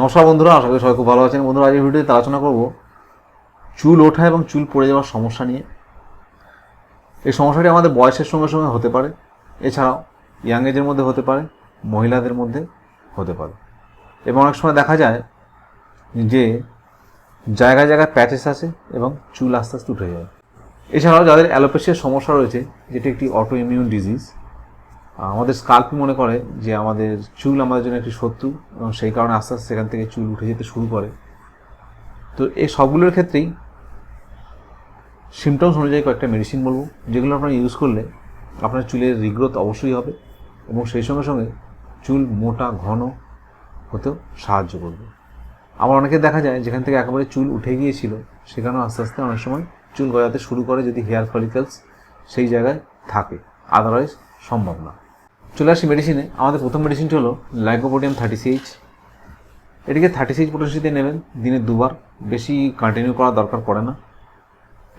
নমস্কার বন্ধুরা, আশা করি সবাই খুব ভালো আছেন। বন্ধুরা আজ এই ভিডিওতে আলোচনা করব চুল ওঠা এবং চুল পড়ে যাওয়ার সমস্যা নিয়ে। এই সমস্যাটি আমাদের বয়সের সঙ্গে সঙ্গে হতে পারে, এছাড়াও ইয়াং এজের মধ্যে হতে পারে, মহিলাদের মধ্যে হতে পারে। এবং অনেক সময় দেখা যায় যে জায়গায় জায়গায় প্যাচেস আছে এবং চুল আস্তে আস্তে উঠে যায়। এছাড়াও যাদের অ্যালোপেশিয়ার সমস্যা রয়েছে, যেটি একটি অটো ইমিউন ডিজিজ আমাদের স্কাল্পই মনে করে যে আমাদের চুল আমাদের জন্য একটি শত্রু এবং সেই কারণে আস্তে আস্তে সেখান থেকে চুল উঠে যেতে শুরু করে। তো এই সবগুলোর ক্ষেত্রেই সিমটমস অনুযায়ী কয়েকটা মেডিসিন বলব, যেগুলো আপনারা ইউজ করলে আপনার চুলের রিগ্রোথ অবশ্যই হবে এবং সেই সঙ্গে সঙ্গে চুল মোটা, ঘন হতেও সাহায্য করবে। আবার অনেকে দেখা যায় যেখান থেকে একেবারে চুল উঠে গিয়েছিল, সেখানেও আস্তে আস্তে অনেক সময় চুল গজাতে শুরু করে যদি হেয়ার ফলিকলস সেই জায়গায় থাকে। আদারওয়াইজ সম্ভব না। চলে আসি মেডিসিনে আমাদের প্রথম মেডিসিনটি হলো লাইকোপোডিয়াম থার্টি সিএইচ এটিকে থার্টি সিএইচ পোটেন্সিতে নেবেন, দিনে দুবার। বেশি কন্টিনিউ করার দরকার পড়ে না।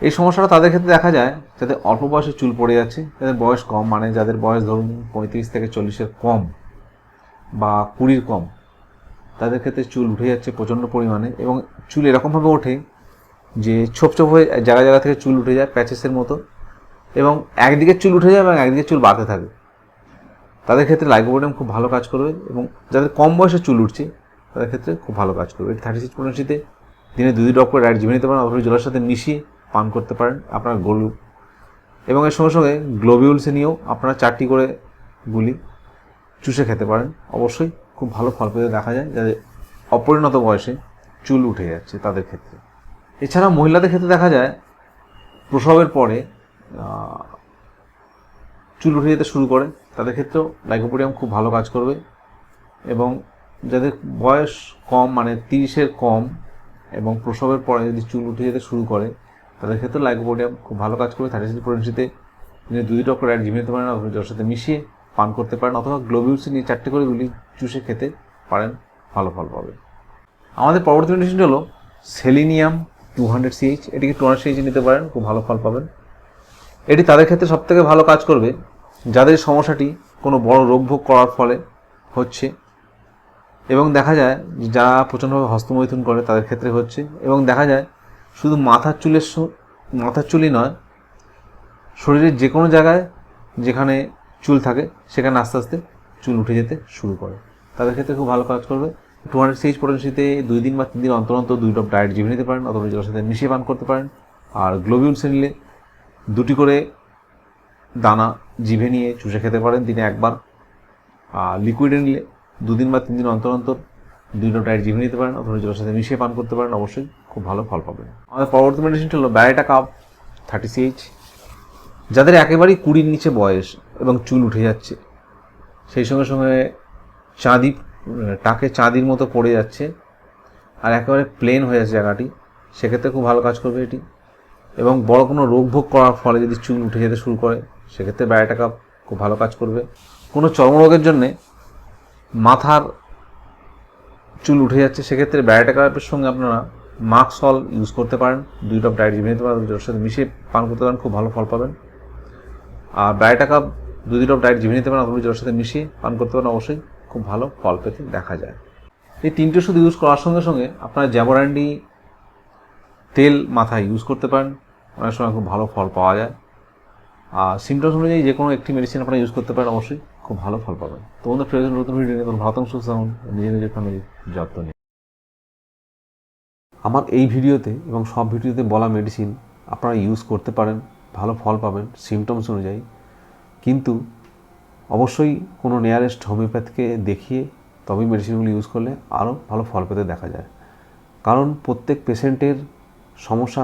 এই সমস্যাটা তাদের ক্ষেত্রে দেখা যায়, যাদের অল্প বয়সে চুল পড়ে যাচ্ছে, যাদের বয়স কম মানে যাদের বয়স ধরুন পঁয়ত্রিশ থেকে চল্লিশের কম বা কুড়ির কম, তাদের ক্ষেত্রে চুল উঠে যাচ্ছে প্রচণ্ড পরিমাণে এবং চুল এরকমভাবে ওঠে যে ছোপ ছোপ হয়ে জায়গা জায়গা থেকে চুল উঠে যায় প্যাচেসের মতো। এবং একদিকে চুল উঠে যায় এবং একদিকে চুল বাঁধতে থাকে তাদের ক্ষেত্রে লাইকোপোডিয়াম খুব ভালো কাজ করবে এবং যাদের কম বয়সে চুল উঠছে, তাদের ক্ষেত্রে খুব ভালো কাজ করবে। থার্টি সিক্স পোটেন্সিতে দিনে দুই ড্রপ করে রাইট জিভে নিতে পারেন অথবা জলের সাথে মিশিয়ে পান করতে পারেন আপনার গলু। এবং এর সঙ্গে সঙ্গে গ্লোবিউলসে নিয়েও আপনারা চারটি করে গুলি চুষে খেতে পারেন। অবশ্যই খুব ভালো ফল পেতে দেখা যায় যাদের অপরিণত বয়সে চুল উঠে যাচ্ছে তাদের ক্ষেত্রে। এছাড়া মহিলাদের ক্ষেত্রে দেখা যায়, প্রসবের পরে চুল উঠে যেতে শুরু করে, তাদের ক্ষেত্রেও লাইকোপোডিয়াম খুব ভালো কাজ করবে। এবং যাদের বয়স কম মানে তিরিশের কম এবং প্রসবের পরে যদি চুল উঠে যেতে শুরু করে, তাদের ক্ষেত্রে লাইকোপোডিয়াম খুব ভালো কাজ করবে। থার্টি সিক্স দিনে দুই ডক্টর অ্যাড জিমে নিতে পারেন জলের সাথে মিশিয়ে পান করতে পারেন, অথবা গ্লোবিউলস নিয়ে চারটে করে গুলি চুষে খেতে পারেন, ভালো ফল পাবে। আমাদের পরবর্তী মেডিসিনটি হলো সেলিনিয়াম টু হান্ড্রেড সিএইচ এটিকে টু হান্ড্রেড সিএইচ নিতে পারেন, খুব ভালো ফল পাবেন। এটি তাদের ক্ষেত্রে সবথেকে ভালো কাজ করবে। যাদের সমস্যাটি কোনো বড় রোগ ভোগ করার ফলে হচ্ছে। এবং দেখা যায় যে যারা প্রচণ্ডভাবে হস্তমৈথুন করে তাদের ক্ষেত্রে হচ্ছে। এবং দেখা যায় শুধু মাথার চুলের মাথার চুলই নয়, শরীরের যে কোনো জায়গায় যেখানে চুল থাকে, সেখানে আস্তে আস্তে চুল উঠে যেতে শুরু করে। তাদের ক্ষেত্রে খুব ভালো কাজ করবে। টু হান্ড্রেড সিএইচ পোটেন্সিতে দুই দিন বা তিন দিন অন্তর অন্তর দুই ড্রপ ডায়েট জিভে নিতে পারেন, অথবা জলের সাথে মিশিয়ে পান করতে পারেন। আর গ্লোবিউলসে নিলে দুটি করে দানা জিভে নিয়ে চুষে খেতে পারেন। দিনে একবার লিকুইডে নিলে দুদিন বা তিন দিন অন্তর অন্তর দুই ডায়েট জিভে নিতে পারেন অথবা জলের সাথে মিশিয়ে পান করতে পারেন। অবশ্যই খুব ভালো ফল পাবেন। আমাদের পরবর্তী মেডিসিনটা হলো ব্যারেটা কাপ থার্টি সিএইচ যাদের একেবারেই কুড়ির নিচে বয়স এবং চুল উঠে যাচ্ছে, সেই সঙ্গে সঙ্গে চাঁদি, টাকে চাঁদির মতো পড়ে যাচ্ছে, আর একেবারে প্লেন হয়ে যাচ্ছে জায়গাটি, সেক্ষেত্রে খুব ভালো কাজ করবে এটি। এবং বড় কোনো রোগ ভোগ করার ফলে যদি চুল উঠে যেতে শুরু করে, সেক্ষেত্রে ব্যারেটা কাপ খুব ভালো কাজ করবে। কোনো চর্মরোগের জন্যে মাথার চুল উঠে যাচ্ছে, সেক্ষেত্রে ব্যারেটা কাপের সঙ্গে আপনারা মাস্ক সল ইউজ করতে পারেন। দুই ড্রপ ডায়েট নিতে পারেন জলের সাথে মিশিয়ে পান করতে পারেন, খুব ভালো ফল পাবেন। আর ব্যারেটা কাপ দুই ড্রপ ডায়েট জিভে নিতে পারেন, অথবা জলের সাথে মিশিয়ে পান করতে পারেন, অবশ্যই খুব ভালো ফল পেতে দেখা যায়। এই তিনটে শুধু ইউজ করার সঙ্গে সঙ্গে আপনারা জ্যাবোরান্ডি তেল মাথায় ইউজ করতে পারেন। অনেক সময় খুব ভালো ফল পাওয়া যায়। আর সিমটমস অনুযায়ী যে কোনো একটি মেডিসিন আপনারা ইউজ করতে পারেন অবশ্যই, খুব ভালো ফল পাবেন। তো প্রয়োজন নতুন ভিডিও নিয়ে। সুস্থ থাকুন নিজের নিজের ফ্যামিলির যত্ন নিন। আমার এই ভিডিওতে এবং সব ভিডিওতে বলা মেডিসিন আপনারা ইউজ করতে পারেন, ভালো ফল পাবেন সিমটমস অনুযায়ী। কিন্তু অবশ্যই কোনো নিয়ারেস্ট হোমিওপ্যাথকে দেখিয়ে তবেই মেডিসিনগুলো ইউজ করলে আরও ভালো ফল পেতে দেখা যায়। কারণ প্রত্যেক পেশেন্টের সমস্যা